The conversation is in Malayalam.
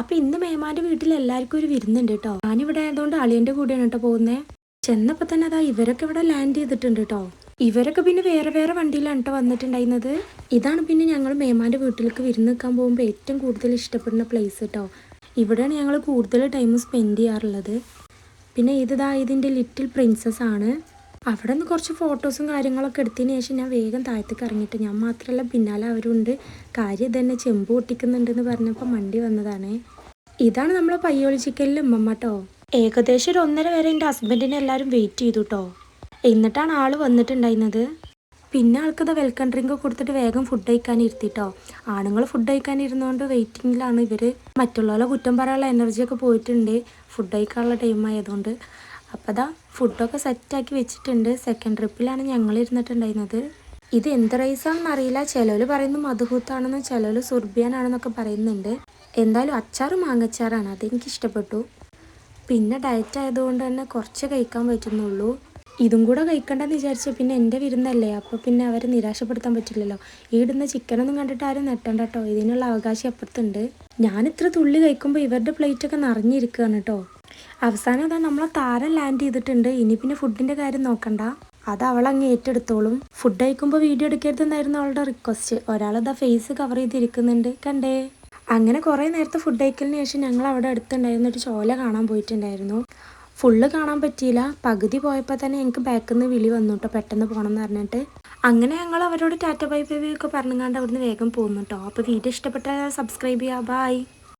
അപ്പോൾ ഇന്ന് മേമാന്റെ വീട്ടിൽ എല്ലാവർക്കും ഒരു വിരുന്നുണ്ട് കേട്ടോ. ഞാനിവിടെ ആയതുകൊണ്ട് അളിയന്റെ കൂടെയാണ് കേട്ടോ പോകുന്നത് ചെന്നപ്പോൾ തന്നെ അതാ ഇവരൊക്കെ ഇവിടെ ലാൻഡ് ചെയ്തിട്ടുണ്ട് കേട്ടോ. ഇവരൊക്കെ പിന്നെ വേറെ വേറെ വണ്ടിയിലാണ് കേട്ടോ വന്നിട്ടുണ്ടായിരുന്നത്. ഇതാണ് പിന്നെ ഞങ്ങൾ മേമാന്റെ വീട്ടിലേക്ക് വിരുന്ന് നിൽക്കാൻ പോകുമ്പോൾ ഏറ്റവും കൂടുതൽ ഇഷ്ടപ്പെടുന്ന പ്ലേസ് കേട്ടോ. ഇവിടെയാണ് ഞങ്ങൾ കൂടുതൽ ടൈം സ്പെൻഡ് ചെയ്യാറുള്ളത്. പിന്നെ ഇതാ ഇതിന്റെ ലിറ്റിൽ പ്രിൻസസ് ആണ്. അവിടെ നിന്ന് കുറച്ച് ഫോട്ടോസും കാര്യങ്ങളൊക്കെ എടുത്തതിന് ശേഷം ഞാൻ വേഗം താഴത്തേക്ക് ഇറങ്ങിയിട്ട് ഞാൻ മാത്രമല്ല പിന്നാലെ അവരുണ്ട്. കാര്യം തന്നെ ചെമ്പ് പൊട്ടിക്കുന്നുണ്ടെന്ന് പറഞ്ഞപ്പോൾ മണ്ടി വന്നതാണ്. ഇതാണ് നമ്മളെ പയ്യോളി ചിക്കനിൽ ഉമ്മമ്മ കേട്ടോ ഏകദേശം ഒരു ഒന്നര വരെ എന്റെ ഹസ്ബൻഡിനെ എല്ലാവരും വെയിറ്റ് ചെയ്തു കേട്ടോ എന്നിട്ടാണ് ആൾ വന്നിട്ടുണ്ടായിരുന്നത്. പിന്നെ ആൾക്കത് വെൽക്കം ഡ്രിങ്ക് കൊടുത്തിട്ട് വേഗം ഫുഡ് കഴിക്കാൻ ഇരുത്തിട്ടോ ആണുങ്ങൾ ഫുഡ് കഴിക്കാൻ ഇരുന്നുകൊണ്ട് വെയിറ്റിങ്ങിലാണ് ഇവർ മറ്റുള്ളവരെ കുറ്റം പറയാനുള്ള എനർജിയൊക്കെ പോയിട്ടുണ്ട്. ഫുഡ് കഴിക്കാനുള്ള ടൈം ആയതുകൊണ്ട്. അപ്പോൾ അതാ ഫുഡൊക്കെ സെറ്റാക്കി വെച്ചിട്ടുണ്ട്. സെക്കൻഡ് ട്രിപ്പിലാണ് ഞങ്ങൾ ഇരുന്നിട്ടുണ്ടായിരുന്നത്. ഇത് എന്ത് റൈസാണെന്ന് അറിയില്ല. ചിലവർ പറയുന്നു മധുഹൂത്താണെന്നും ചിലവർ സുർബിയാനാണെന്നൊക്കെ പറയുന്നുണ്ട്. എന്തായാലും അച്ചാറ് മാങ്ങച്ചാറാണ്. അതെനിക്ക് ഇഷ്ടപ്പെട്ടു. പിന്നെ ഡയറ്റ് ആയതുകൊണ്ട് തന്നെ കുറച്ച് കഴിക്കാൻ പറ്റുന്നുള്ളൂ. ഇതും കൂടെ കഴിക്കണ്ടെന്ന് വിചാരിച്ച പിന്നെ എന്റെ വിരുന്നല്ലേ? അപ്പോൾ പിന്നെ അവരെ നിരാശപ്പെടുത്താൻ പറ്റില്ലല്ലോ. ഈ ഇടുന്ന ചിക്കനൊന്നും കണ്ടിട്ട് ആരും നെട്ടണ്ട കേട്ടോ ഇതിനുള്ള അവകാശം അപ്പുറത്തുണ്ട്. ഞാൻ ഇത്ര തുള്ളി കഴിക്കുമ്പോൾ ഇവരുടെ പ്ലേറ്റൊക്കെ നിറഞ്ഞിരിക്കുകയാണ് കേട്ടോ അവസാനം അതാ നമ്മളെ താരം ലാൻഡ് ചെയ്തിട്ടുണ്ട്. ഇനി പിന്നെ ഫുഡിന്റെ കാര്യം നോക്കണ്ട. അത് അവൾ അങ്ങ് ഏറ്റെടുത്തോളും. ഫുഡ് അയക്കുമ്പോൾ വീഡിയോ എടുക്കരുതെന്നായിരുന്നു അവളുടെ റിക്വസ്റ്റ് ഒരാളതാ ഫേസ് കവർ ചെയ്തിരിക്കുന്നുണ്ട്. കണ്ടേ? അങ്ങനെ കുറേ നേരത്തെ ഫുഡ് അയക്കലിന് ശേഷം ഞങ്ങൾ അവിടെ അടുത്തുണ്ടായിരുന്ന. ഒരു ചോല കാണാൻ പോയിട്ടുണ്ടായിരുന്നു. ഫുള്ള് കാണാൻ പറ്റിയില്ല. പകുതി പോയപ്പോൾ തന്നെ ഞങ്ങൾക്ക് ബാക്കിൽ നിന്ന് വിളി വന്നു കേട്ടോ പെട്ടെന്ന് പോകണം എന്ന് പറഞ്ഞിട്ട്. അങ്ങനെ ഞങ്ങൾ അവരോട് ടാറ്റ ബൈ ബൈ ഒക്കെ പറഞ്ഞുകൊണ്ട് അവിടുന്ന് വേഗം പോകുന്നു കേട്ടോ അപ്പോൾ വീഡിയോ ഇഷ്ടപ്പെട്ടാൽ സബ്സ്ക്രൈബ് ചെയ്യുക ബൈ